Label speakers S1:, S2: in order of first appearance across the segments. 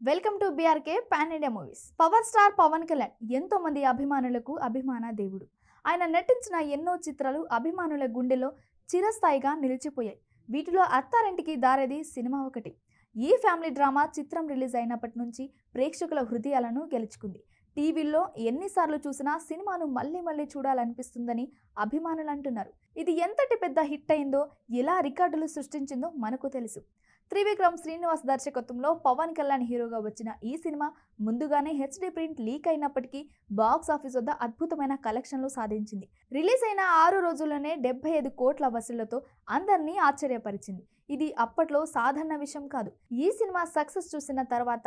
S1: Welcome to BRK pan India movies power star Pawan Kalyan ఎంతో మంది అభిమానులకు అభిమాన దేవుడు. ఆయన నటించిన ఎన్నో చిత్రాలు అభిమానుల గుండెలో చిరస్థాయిగా నిలిచిపోయాయి. వీటిలో అత్తారింటికి దారేది సినిమా ఒకటి. ఈ ఫ్యామిలీ డ్రామా చిత్రం రిలీజ్ అయినప్పటి నుంచి ప్రేక్షకుల హృదయాలను గెలుచుకుంది. టీవీల్లో ఎన్నిసార్లు చూసినా సినిమాను మళ్ళీ మళ్ళీ చూడాలనిపిస్తుందని అభిమానులు అంటున్నారు. ఇది ఎంతటి పెద్ద హిట్ అయిందో ఎలా రికార్డులు సృష్టించిందో మనకు తెలుసు. త్రివిక్రమ్ శ్రీనివాస్ దర్శకత్వంలో పవన్ కళ్యాణ్ హీరోగా వచ్చిన ఈ సినిమా ముందుగానే హెచ్డి ప్రింట్ లీక్ అయినప్పటికీ బాక్స్ ఆఫీస్ వద్ద అద్భుతమైన కలెక్షన్లు సాధించింది. రిలీజ్ అయిన ఆరు రోజుల్లోనే డెబ్బై ఐదు కోట్ల వసూళ్ళతో అందరినీ ఆశ్చర్యపరిచింది. ఇది అప్పట్లో సాధారణ విషయం కాదు. ఈ సినిమా సక్సెస్ చూసిన తర్వాత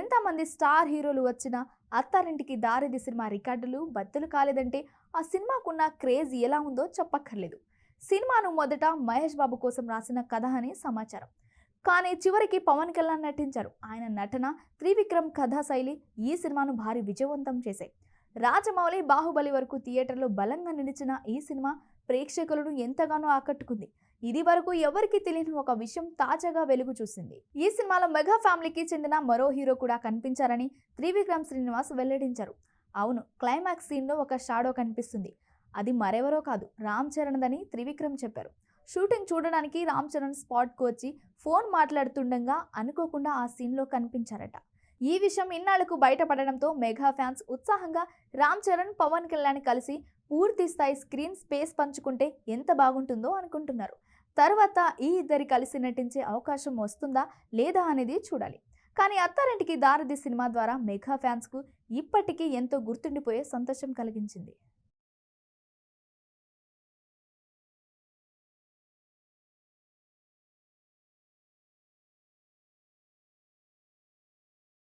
S1: ఎంతమంది స్టార్ హీరోలు వచ్చినా అత్తారింటికి దారిది సినిమా రికార్డులు బద్దలు కాలేదంటే ఆ సినిమాకున్న క్రేజ్ ఎలా ఉందో చెప్పక్కర్లేదు. సినిమాను మొదట మహేష్ బాబు కోసం రాసిన కథ అని సమాచారం. కానీ చివరికి పవన్ కళ్యాణ్ నటించారు. ఆయన నటన త్రివిక్రమ్ కథా శైలి ఈ సినిమాను భారీ విజయవంతం చేశాయి. రాజమౌళి బాహుబలి వరకు థియేటర్లో బలంగా నిలిచిన ఈ సినిమా ప్రేక్షకులను ఎంతగానో ఆకట్టుకుంది. ఇది వరకు ఎవరికి తెలియని ఒక విషయం తాజాగా వెలుగు చూసింది. ఈ సినిమాలో మెగా ఫ్యామిలీకి చెందిన మరో హీరో కూడా కనిపించారని త్రివిక్రమ్ శ్రీనివాస్ వెల్లడించారు. అవును క్లైమాక్స్ సీన్లో ఒక షాడో కనిపిస్తుంది. అది మరెవరో కాదు రామ్ చరణ్ దని త్రివిక్రమ్ చెప్పారు. షూటింగ్ చూడడానికి రామ్ చరణ్ స్పాట్కు వచ్చి ఫోన్ మాట్లాడుతుండగా అనుకోకుండా ఆ సీన్లో కనిపించారట. ఈ విషయం ఇన్నాళ్ళకు బయటపడడంతో మెగా ఫ్యాన్స్ ఉత్సాహంగా రామ్ చరణ్ పవన్ కళ్యాణ్ కలిసి పూర్తి స్థాయి స్క్రీన్ స్పేస్ పంచుకుంటే ఎంత బాగుంటుందో అనుకుంటున్నారు. తర్వాత ఈ ఇద్దరి కలిసి నటించే అవకాశం వస్తుందా లేదా అనేది చూడాలి. కానీ అత్తారింటికి దారది సినిమా ద్వారా మెగా ఫ్యాన్స్కు ఇప్పటికీ ఎంతో గుర్తుండిపోయే సంతోషం కలిగించింది.